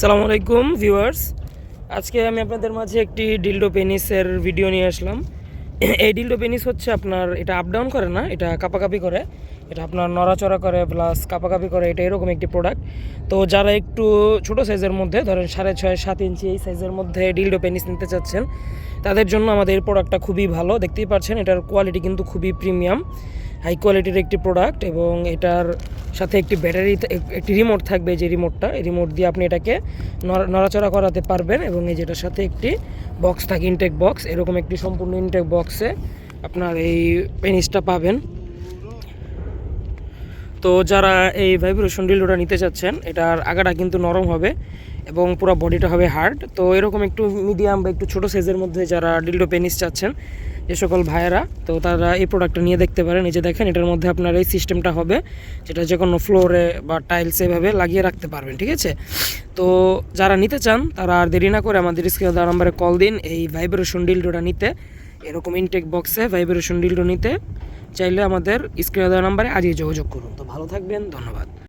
সালামু আলাইকুম ভিউয়ার্স আজকে আমি আপনাদের মাঝে একটি ডিলডো পেনিসের ভিডিও নিয়ে আসলাম। এই ডিলডো পেনিস হচ্ছে আপনার, এটা আপ ডাউন করে না, এটা কাপাকাপি করে। এটা আপনার নড়াচড়া করে প্লাস কাপাকাপি করে, এটা এরকম একটি প্রোডাক্ট তো যারা একটু ছোট সাইজের মধ্যে, ধরেন সাড়ে ছয়, সাত ইঞ্চি এই সাইজের মধ্যে ডিলডো পেনিস নিতে চাচ্ছেন, তাদের জন্য আমাদের এই প্রোডাক্টটা খুবই ভালো। দেখতেই পাচ্ছেন, এটার কোয়ালিটি কিন্তু খুবই প্রিমিয়াম হাই কোয়ালিটির একটি প্রোডাক্ট এবং এটার সাথে একটি ব্যাটারি একটি রিমোট থাকবে যে রিমোটটা। এই রিমোট দিয়ে আপনি এটাকে নড়া- নড়াচড়া করাতে পারবেন এবং এই যেটার সাথে একটি বক্স থাকে ইনটেক বক্স এরকম একটি সম্পূর্ণ ইনটেক বক্সে আপনার এই পেনিসটা পাবেন। তো যারা এই ভাইব্রেশন ডিলডোটা নিতে চাচ্ছেন, এটার আগাটা কিন্তু নরম হবে এবং পুরো বডিটা হবে হার্ড তো এরকম একটু মিডিয়াম বা একটু ছোটো সাইজের মধ্যে যারা ডিলডো পেনিস চাচ্ছেন যে সকল ভাইয়েরা, তো তারা এই প্রোডাক্টটা নিয়ে দেখতে পারেন। এই যে দেখেন, এটার মধ্যে আপনার এই সিস্টেমটা হবে, যেটা যে কোনো ফ্লোরে বা টাইলস এভাবে লাগিয়ে রাখতে পারবেন, ঠিক আছে? তো যারা নিতে চান, তারা আর দেরি না করে আমাদের স্ক্রিনে দেওয়া নাম্বারে কল দিন। এই ভাইব্রেশন ডিলডোটা নিতে, এরকম ইনটেক বক্সে ভাইব্রেশন ডিলডো নিতে, চাইলে আমাদের স্ক্রিনে দেওয়া নাম্বারে আজই যোগাযোগ করুন। তো ভালো থাকবেন, ধন্যবাদ।